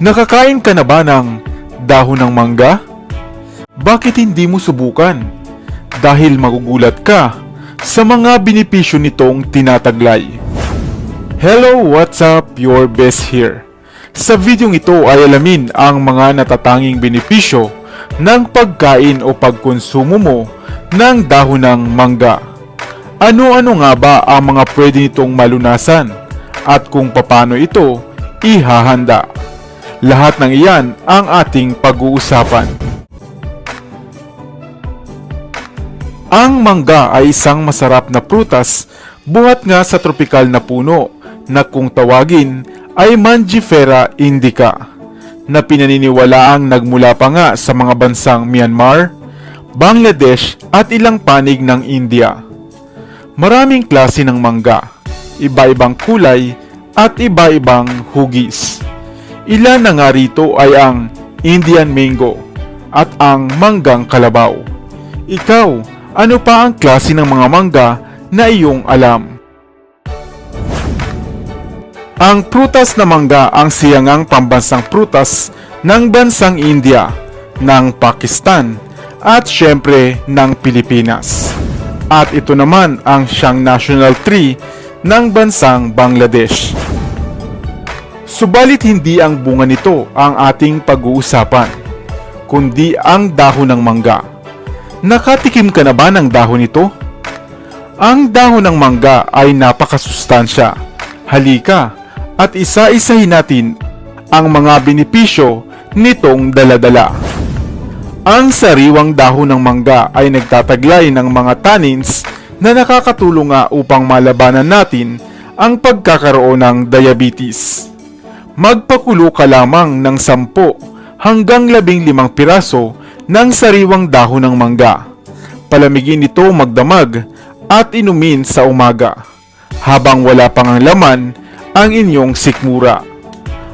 Nakakain ka na ba ng dahon ng mangga? Bakit hindi mo subukan? Dahil magugulat ka sa mga benepisyo nitong tinataglay. Hello, what's up? Your best here. Sa videong ito ay alamin ang mga natatanging benepisyo ng pagkain o pagkonsumo mo ng dahon ng mangga. Ano-ano nga ba ang mga pwede nitong malunasan at kung paano ito ihahanda? Lahat ng iyan ang ating pag-uusapan. Ang mangga ay isang masarap na prutas buhat nga sa tropikal na puno na kung tawagin ay Mangifera indica na pinaniniwalaang nagmula pa nga sa mga bansang Myanmar, Bangladesh at ilang panig ng India. Maraming klase ng mangga, iba-ibang kulay at iba-ibang hugis. Ilan na nga rito ay ang Indian mango at ang manggang kalabaw. Ikaw, ano pa ang klase ng mga mangga na iyong alam? Ang prutas na mangga ang siyangang pambansang prutas ng bansang India, ng Pakistan, at syempre ng Pilipinas. At ito naman ang siyang national tree ng bansang Bangladesh. Subalit hindi ang bunga nito ang ating pag-uusapan, kundi ang dahon ng mangga. Nakatikim ka na ba ng dahon nito? Ang dahon ng mangga ay napakasustansya. Halika at isa-isahin natin ang mga benepisyo nitong daladala. Ang sariwang dahon ng mangga ay nagtataglay ng mga tannins na nakakatulong nga upang malabanan natin ang pagkakaroon ng diabetes. Magpakulo ka lamang ng 10 hanggang 15 piraso ng sariwang dahon ng mangga. Palamigin ito magdamag at inumin sa umaga. Habang wala pang ang laman ang inyong sikmura.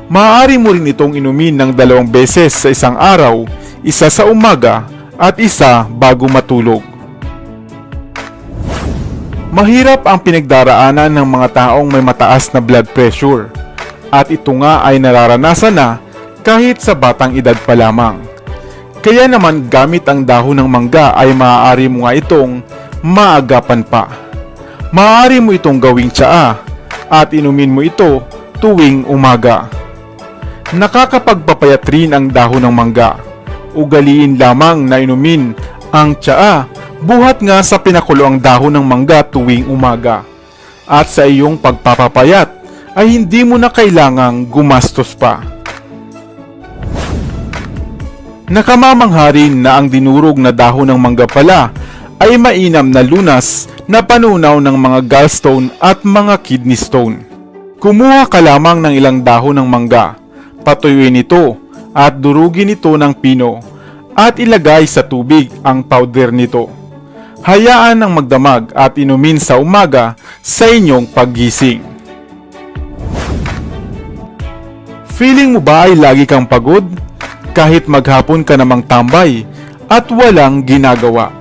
Maaari mo rin itong inumin ng dalawang beses sa isang araw, isa sa umaga at isa bago matulog. Mahirap ang pinagdaraanan ng mga taong may mataas na blood pressure at ito nga ay nararanasan na kahit sa batang edad pa lamang. Kaya naman gamit ang dahon ng mangga ay maaari mo nga itong maagapan pa. Maaari mo itong gawing tsaa at inumin mo ito tuwing umaga. Nakakapagpapayat rin ang dahon ng mangga. Ugaliin lamang na inumin ang tsaa buhat nga sa pinakulo ang dahon ng mangga tuwing umaga. At sa iyong pagpapapayat ay hindi mo na kailangang gumastos pa. Nakamamangha rin na ang dinurog na dahon ng mangga pala ay mainam na lunas na panunaw ng mga gallstone at mga kidney stone. Kumuha ka lamang ng ilang dahon ng mangga, patuyuin ito at durugin ito ng pino at ilagay sa tubig ang powder nito. Hayaan ng magdamag at inumin sa umaga sa inyong paggising. Feeling mo ba ay lagi kang pagod? Kahit maghapon ka namang tambay at walang ginagawa.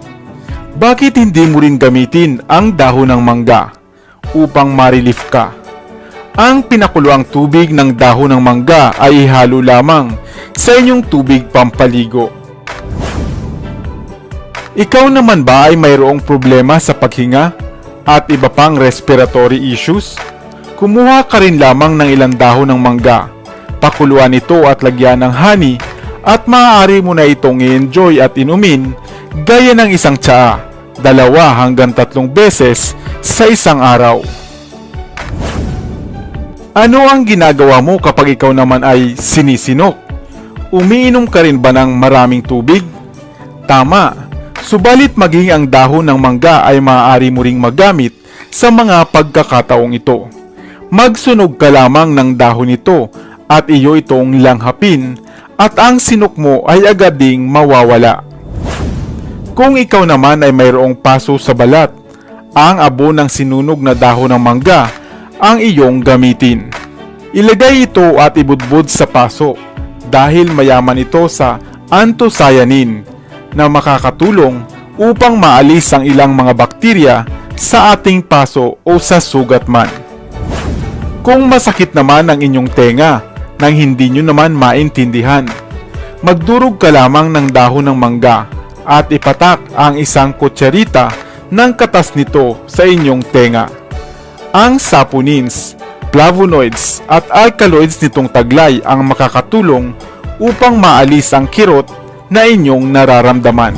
Bakit hindi mo rin gamitin ang dahon ng mangga upang marilif ka? Ang pinakuluang tubig ng dahon ng mangga ay ihalo lamang sa inyong tubig pampaligo. Ikaw naman ba ay mayroong problema sa paghinga at iba pang respiratory issues? Kumuha ka rin lamang ng ilang dahon ng mangga. Pakuluan ito at lagyan ng honey at maaari mo na itong i-enjoy at inumin gaya ng isang tsaa, dalawa hanggang tatlong beses sa isang araw. Ano ang ginagawa mo kapag ikaw naman ay sinisinok? Umiinom ka rin ba ng maraming tubig? Tama, subalit maging ang dahon ng mangga ay maaari mo ring magamit sa mga pagkakataong ito. Magsunog ka lamang ng dahon nito at iyo itong langhapin at ang sinok mo ay agad ding mawawala. Kung ikaw naman ay mayroong paso sa balat, ang abo ng sinunog na dahon ng mangga ang iyong gamitin. Ilagay ito at ibudbud sa paso dahil mayaman ito sa anthocyanin na makakatulong upang maalis ang ilang mga bakterya sa ating paso o sa sugat man. Kung masakit naman ang inyong tenga, nang hindi nyo naman maintindihan. Magdurog ka lamang ng dahon ng mangga at ipatak ang isang kutsarita ng katas nito sa inyong tenga. Ang saponins, flavonoids at alkaloids nitong taglay ang makakatulong upang maalis ang kirot na inyong nararamdaman.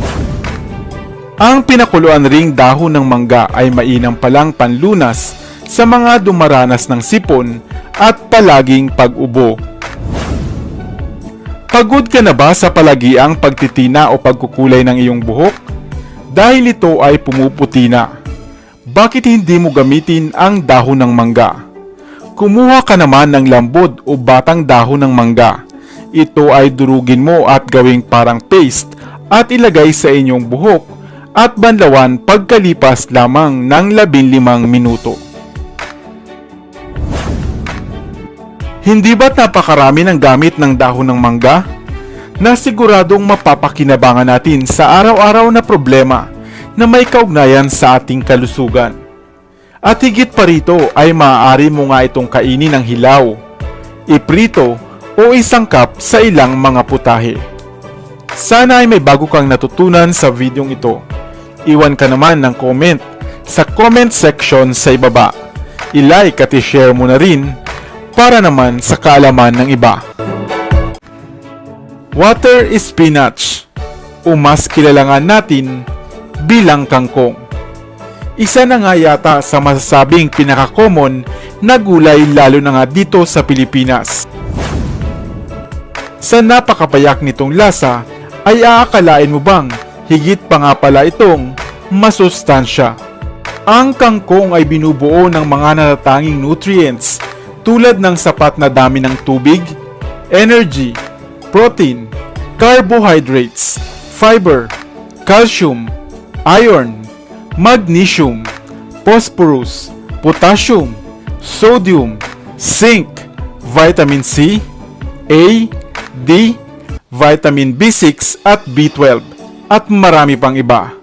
Ang pinakuluan ring dahon ng mangga ay mainam palang panlunas sa mga dumaranas ng sipon at palaging pag-ubo. Pagod ka na ba sa palagiang pagtitina o pagkukulay ng iyong buhok? Dahil ito ay pumuputi na. Bakit hindi mo gamitin ang dahon ng mangga? Kumuha ka naman ng lambod o batang dahon ng mangga. Ito ay durugin mo at gawing parang paste at ilagay sa inyong buhok at banlawan pagkalipas lamang ng 15 minuto. Hindi ba't napakarami ng gamit ng dahon ng mangga? Na siguradong mapapakinabangan natin sa araw-araw na problema na may kaugnayan sa ating kalusugan. At higit pa rito ay maaari mo nga itong kainin ng hilaw, iprito o isangkap sa ilang mga putahe. Sana ay may bago kang natutunan sa videong ito. Iwan ka naman ng comment sa comment section sa ibaba. I-like at i-share mo na rin para naman sa kaalaman ng iba. Water spinach o mas kilala nga natin bilang kangkong. Isa na nga yata sa masasabing pinaka-common na gulay lalo na nga dito sa Pilipinas. Sa napakapayak nitong lasa ay aakalain mo bang higit pa nga pala itong masustansya. Ang kangkong ay binubuo ng mga natatanging nutrients tulad ng sapat na dami ng tubig, energy, protein, carbohydrates, fiber, calcium, iron, magnesium, phosphorus, potassium, sodium, zinc, vitamin C, A, D, vitamin B6 at B12 at marami pang iba.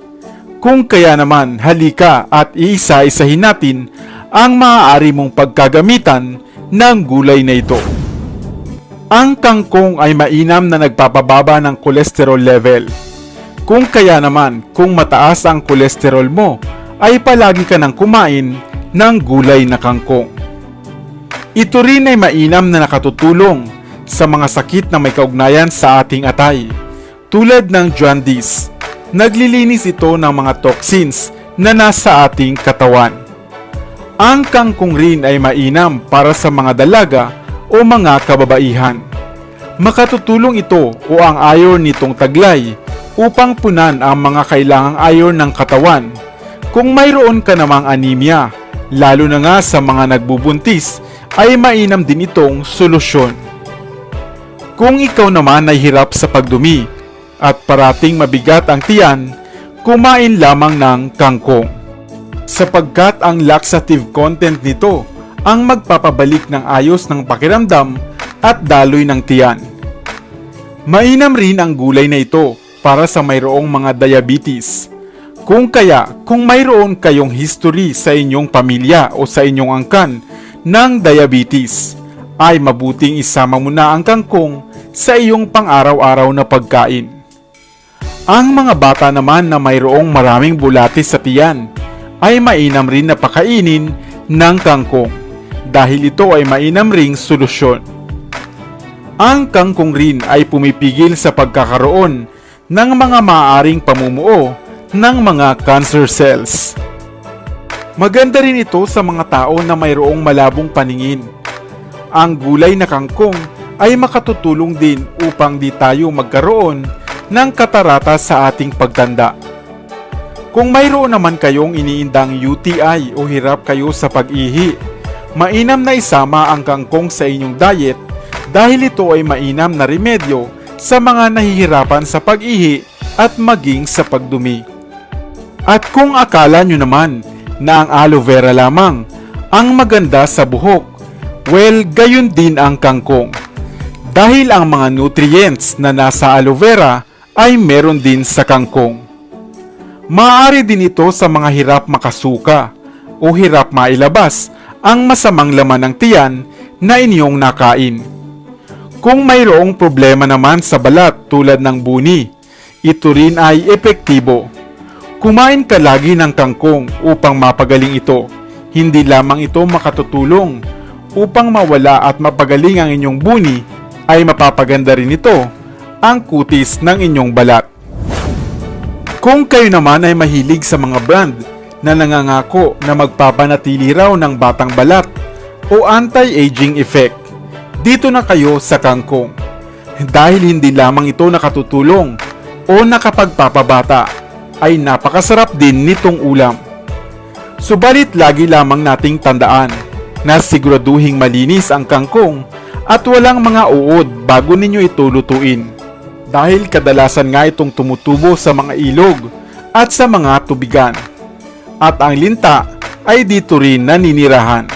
Kung kaya naman halika at iisa-isahin natin ang maaari mong pagkagamitan ng gulay na ito. Ang kangkong ay mainam na nagpapababa ng kolesterol level. Kung kaya naman, kung mataas ang kolesterol mo, ay palagi ka nang kumain ng gulay na kangkong. Ito rin ay mainam na nakatutulong sa mga sakit na may kaugnayan sa ating atay, tulad ng jaundice. Naglilinis ito ng mga toxins na nasa ating katawan. Ang kangkong rin ay mainam para sa mga dalaga o mga kababaihan. Makatutulong ito o ang iron nitong taglay upang punan ang mga kailangang iron ng katawan. Kung mayroon ka namang anemia, lalo na nga sa mga nagbubuntis, ay mainam din itong solusyon. Kung ikaw naman ay hirap sa pagdumi at parating mabigat ang tiyan, kumain lamang ng kangkong. Sapagkat ang laxative content nito ang magpapabalik ng ayos ng pakiramdam at daloy ng tiyan. Mainam rin ang gulay na ito para sa mayroong mga diabetes. Kung kaya, kung mayroon kayong history sa inyong pamilya o sa inyong angkan ng diabetes, ay mabuting isama mo na ang kangkong sa iyong pang-araw-araw na pagkain. Ang mga bata naman na mayroong maraming bulatis sa tiyan ay mainam rin na pakainin ng kangkong dahil ito ay mainam ring solusyon. Ang kangkong rin ay pumipigil sa pagkakaroon ng mga maaaring pamumuo ng mga cancer cells. Maganda rin ito sa mga tao na mayroong malabong paningin. Ang gulay na kangkong ay makatutulong din upang di tayo magkaroon ng katarata sa ating pagtanda. Kung mayroon naman kayong iniindang UTI o hirap kayo sa pag-ihi, mainam na isama ang kangkong sa inyong diet dahil ito ay mainam na remedyo sa mga nahihirapan sa pag-ihi at maging sa pagdumi. At kung akala nyo naman na ang aloe vera lamang ang maganda sa buhok, well, gayon din ang kangkong. Dahil ang mga nutrients na nasa aloe vera ay meron din sa kangkong. Maaari din ito sa mga hirap makasuka o hirap mailabas ang masamang laman ng tiyan na inyong nakain. Kung mayroong problema naman sa balat tulad ng buni, ito rin ay epektibo. Kumain ka lagi ng kangkong upang mapagaling ito. Hindi lamang ito makatutulong upang mawala at mapagaling ang inyong buni, ay mapapaganda rin ito ang kutis ng inyong balat. Kung kayo naman ay mahilig sa mga brand na nangangako na magpapanatili raw ng batang balat o anti-aging effect, dito na kayo sa kangkong. Dahil hindi lamang ito nakatutulong o nakapagpapabata, ay napakasarap din nitong ulam. Subalit lagi lamang nating tandaan na siguraduhing malinis ang kangkong at walang mga uod bago ninyo ito lutuin. Dahil kadalasan nga itong tumutubo sa mga ilog at sa mga tubigan. At ang linta ay dito rin naninirahan.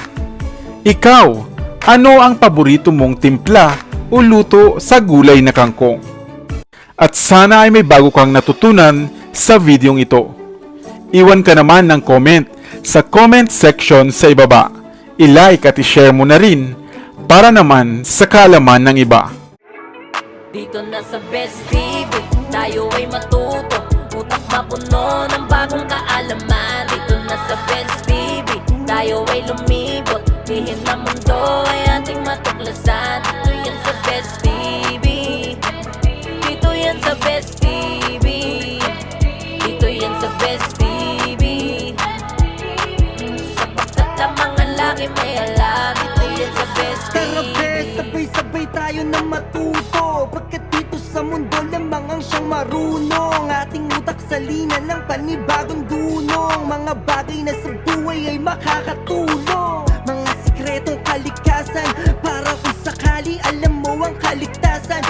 Ikaw, ano ang paborito mong timpla o luto sa gulay na kangkong? At sana ay may bago kang natutunan sa videong ito. Iwan ka naman ng comment sa comment section sa ibaba. I-like at i-share mo na rin para naman sa kaalaman ng iba. Dito na sa Best TV Tayo ay matuto. Utak mapuno ng bagong kaalaman. Dito na sa Best TV Tayo ay lumibot. Lihim na mundo ay ating matuklasan. Dito yan sa Best TV Dito yan sa Best TV Dito yan sa Best TV Sapagkat ang lagi may alam Dito yan sa Best TV tayo na matuto. Pagkat dito sa mundo lamang ang siyang marunong. Ating utak salina ng panibagong dunong. Mga bagay na sa buhay ay makakatulong. Mga sikretong kalikasan Para kung sakali alam mo ang kaligtasan